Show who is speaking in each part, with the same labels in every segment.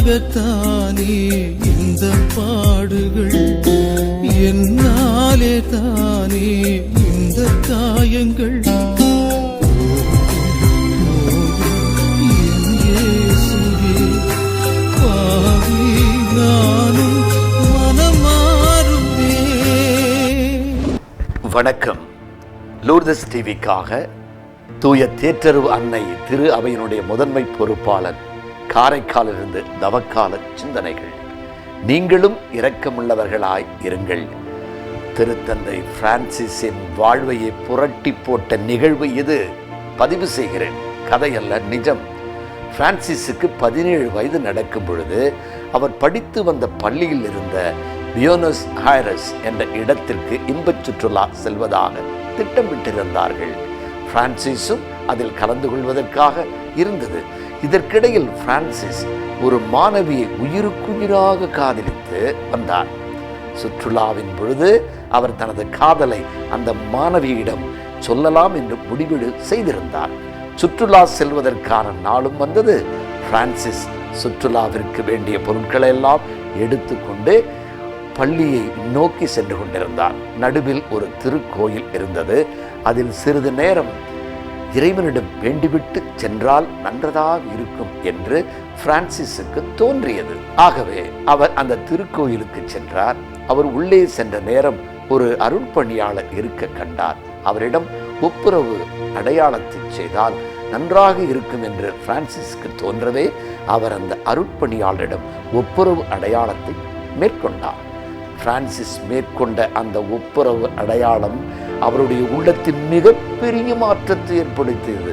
Speaker 1: எனக்காகத்தானே இந்த பாடுகள். என்னாலே தானே இந்த காயங்கள்.
Speaker 2: வணக்கம். லூர்தஸ் டிவிக்காக தூய தேற்றருவு அன்னை திரு அவையினுடைய முதன்மை பொறுப்பாளர் காரைக்காலிலிருந்து தவக்கால சிந்தனைகள். நீங்களும் இரக்கமுள்ளவர்களாய் இருங்கள். திருத்தந்தை பிரான்சிஸின் வாழ்வையை புரட்டி போட்ட நிகழ்வு இது. பதிவு செய்கிறேன். கதையல்ல நிஜம். பிரான்சிஸுக்கு பதினேழு வயது நடக்கும் பொழுது அவர் படித்து வந்த பள்ளியில் இருந்த பியோனஸ் ஹைரஸ் என்ற இடத்திற்கு இன்பச் சுற்றுலா செல்வதாக திட்டமிட்டிருந்தார்கள். பிரான்சிஸும் அதில் கலந்து கொள்வதற்காக இருந்தது. இதற்கிடையில் பிரான்சிஸ் ஒரு மாணவியை உயிருக்குயிராக காதலித்து வந்தார். சுற்றுலாவின் பொழுது அவர் தனது காதலை அந்த மாணவியிடம் சொல்லலாம் என்று முடிவெடு செய்திருந்தார். சுற்றுலா செல்வதற்கான நாளும் வந்தது. பிரான்சிஸ் சுற்றுலாவிற்கு வேண்டிய பொருட்களை எல்லாம் எடுத்துக்கொண்டு பள்ளியை நோக்கி சென்று கொண்டிருந்தார். நடுவில் ஒரு திருக்கோயில் இருந்தது. அதில் சிறிது நேரம் இறைவனிடம் வேண்டிவிட்டு சென்றால் நன்றதாக இருக்கும் என்று பிரான்சிஸுக்கு தோன்றியது. ஆகவே அவர் அந்த திருக்கோயிலுக்கு சென்றார். அவர் உள்ளே சென்ற நேரம் ஒரு அருள்பணியாளர் இருக்க கண்டார். அவரிடம் ஒப்புரவு அடையாளத்தை செய்தால் நன்றாக இருக்கும் என்று பிரான்சிஸ்க்கு தோன்றவே அவர் அந்த அருட்பணியாளரிடம் ஒப்புரவு அடையாளத்தை மேற்கொண்டார். பிரான்சிஸ் மேற்கொண்ட அந்த ஒப்புரவு அடையாளம் அவருடைய உள்ளத்தின் மிகப்பெரிய மாற்றத்தை ஏற்படுத்தியது.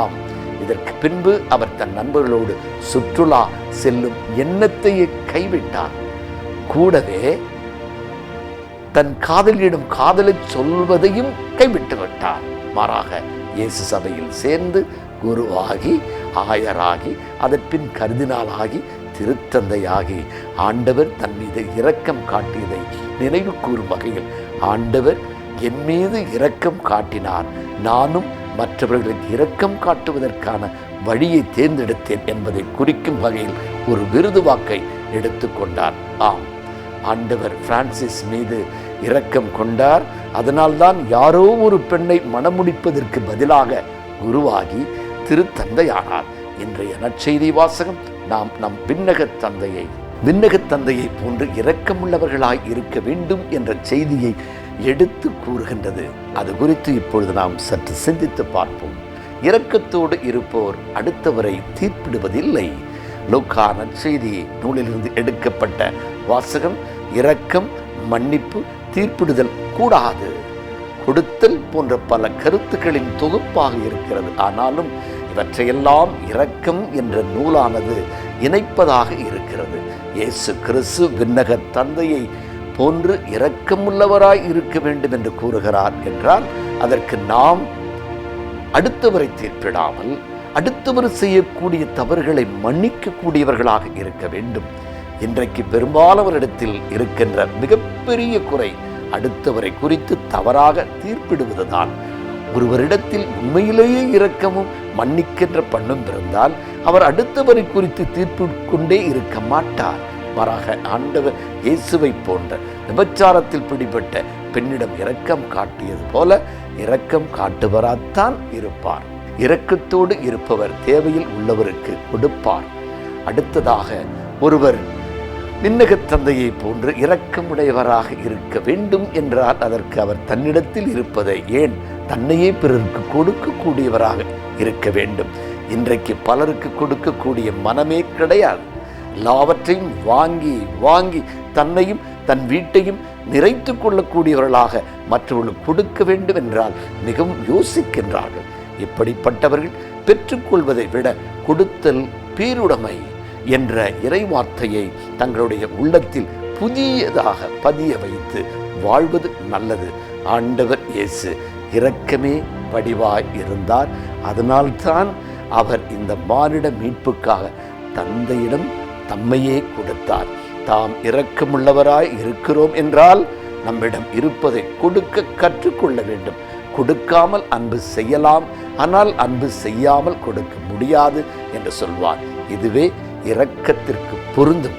Speaker 2: ஆம் இதற்கு பின்பு அவர் தன் நண்பர்களோடு சுற்றுலா செல்லும் எண்ணத்தையே கைவிட்டார். கூடவே தன் காதலியிடம் காதலை சொல்வதையும் கைவிட்டு விட்டார் மாறாக இயேசு சபையில் சேர்ந்து குருவாகி ஆயராகி அதற்பின் கருதினாலாகி திருத்தந்தையாகி ஆண்டவர் தன் மீது இரக்கம் காட்டியதை நினைவு கூறும் வகையில் ஆண்டவர் என் மீது இரக்கம் காட்டினார். நானும் மற்றவர்களுக்கு இரக்கம் காட்டுவதற்கான வழியை தேர்ந்தெடுத்தேன் என்பதை குறிக்கும் வகையில் ஒரு விருது வாக்கை எடுத்துக்கொண்டார் ஆம் ஆண்டவர் பிரான்சிஸ் மீது இரக்கம் கொண்டார். அதனால்தான் யாரோ ஒரு பெண்ணை மணமுடிப்பதற்கு பதிலாக குருவாகி திருத்தந்தையானார். இன்றைய நற்செய்தி வாசகம் நாம் நம் விண்ணகத் தந்தையை விண்ணகத் தந்தையை போன்று இரக்கமுள்ளவர்களாய் இருக்க வேண்டும் என்ற செய்தியை எடுத்து கூறுகின்றது. அது குறித்து இப்பொழுது நாம் சற்று சிந்தித்து பார்ப்போம். இரக்கத்தோடு இருப்போர் அடுத்தவரை தீர்ப்பிடுவதில்லை. லோக்கா நற்செய்தி நூலிலிருந்து எடுக்கப்பட்ட வாசகம் இரக்கம் மன்னிப்பு தீர்ப்பிடுதல் கூடாது. கொடுத்தல் போன்ற பல கருத்துக்களின் தொகுப்பாக இருக்கிறது. ஆனாலும் இவற்றையெல்லாம் இரக்கம் என்ற நூலானது இணைப்பதாக இருக்கிறது. இயேசு கிறிஸ்து விண்ணக தந்தையை போன்று இரக்கமுள்ளவராய் இருக்க வேண்டும் என்று கூறுகிறார் என்றால் அதற்கு நாம் அடுத்தவரை தீர்ப்பிடாமல் அடுத்தவர் செய்யக்கூடிய தவறுகளை மன்னிக்கக்கூடியவர்களாக இருக்க வேண்டும். இன்றைக்கு பெரும்பாலானவரிடத்தில் இருக்கின்ற மிகப்பெரிய குறை அடுத்தவரை குறித்து தவறாக தீர்ப்பிடுவதுதான். ஒருவரிடத்தில் உண்மையிலேயே இரக்கமும் மன்னிக்கின்ற பண்ணும் இருந்தால் அவர் அடுத்தவரை குறித்து தீர்ப்பு கொண்டே இருக்க மாட்டார். மாறாக ஆண்டவர் இயேசுவை போன்ற விபச்சாரத்தில் பிடிபட்ட பெண்ணிடம் இரக்கம் காட்டியது போல இரக்கம் காட்டுவராத்தான் இருப்பார். இரக்கத்தோடு இருப்பவர் தேவையில் உள்ளவருக்கு கொடுப்பார். அடுத்ததாக ஒருவர் விண்ணகத் தந்தையை போன்று இரக்கமுடையவராக இருக்க வேண்டும் என்றால் அதற்கு அவர் தன்னிடத்தில் இருப்பதை ஏன் தன்னையே பிறருக்கு கொடுக்கக்கூடியவராக இருக்க வேண்டும்? இன்றைக்கு பலருக்கு கொடுக்கக்கூடிய மனமே கிடையாது. எல்லாவற்றையும் வாங்கி வாங்கி தன்னையும் தன் வீட்டையும் நிறைத்து கொள்ளக்கூடியவர்களாக மற்றவர்களுக்கு கொடுக்க வேண்டும் என்றால் மிகவும் யோசிக்கின்றார்கள். இப்படிப்பட்டவர்கள் பெற்றுக்கொள்வதை விட கொடுத்தல் பேருடைமை என்ற இறைவார்த்தையை தங்களுடைய உள்ளத்தில் புதியதாக பதிய வைத்து வாழ்வது நல்லது. ஆண்டவர் இயேசு இரக்கமே வடிவாய் இருந்தார். அதனால்தான் அவர் இந்த மானிட மீட்புக்காக தந்தையிடம் தம்மையே கொடுத்தார். தாம் இரக்கமுள்ளவராய் இருக்கிறோம் என்றால் நம்மிடம் இருப்பதை கொடுக்க கற்றுக்கொள்ள வேண்டும். கொடுக்காமல் அன்பு செய்யலாம். ஆனால் அன்பு செய்யாமல் கொடுக்க முடியாது என்று சொல்வார். இதுவே இரக்கத்திற்கு பொருந்தும்.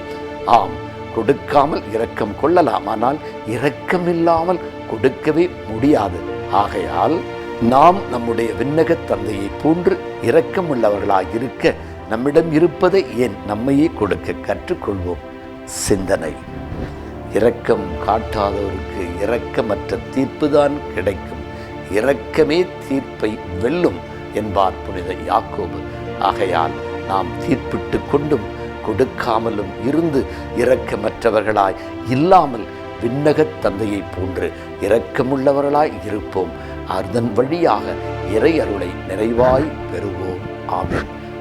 Speaker 2: ஆம் கொடுக்காமல் இரக்கம் கொள்ளலாம். ஆனால் இரக்கமில்லாமல் கொடுக்கவே முடியாது. ஆகையால் நாம் நம்முடைய விண்ணக தந்தையை போன்று இரக்கமுள்ளவர்களாய் இருக்க நம்மிடம் இருப்பதை ஏன் நம்மையே கொடுக்க கற்றுக்கொள்வோம்? சிந்தனை. இரக்கம் காட்டாதவருக்கு இரக்கமற்ற தீர்ப்புதான் கிடைக்கும். இரக்கமே தீர்ப்பை வெல்லும் என்பார் புனித யாக்கோபு. ஆகையால் நாம் தீர்ப்பிட்டு கொண்டும் கொடுக்காமலும் இருந்து இரக்கமற்றவர்களாய் இல்லாமல் விண்ணகத் தந்தையைப் போன்று இரக்கமுள்ளவர்களாய் இருப்போம். அதன் வழியாக இறை அருளை நிறைவாய் பெறுவோம். ஆமென்.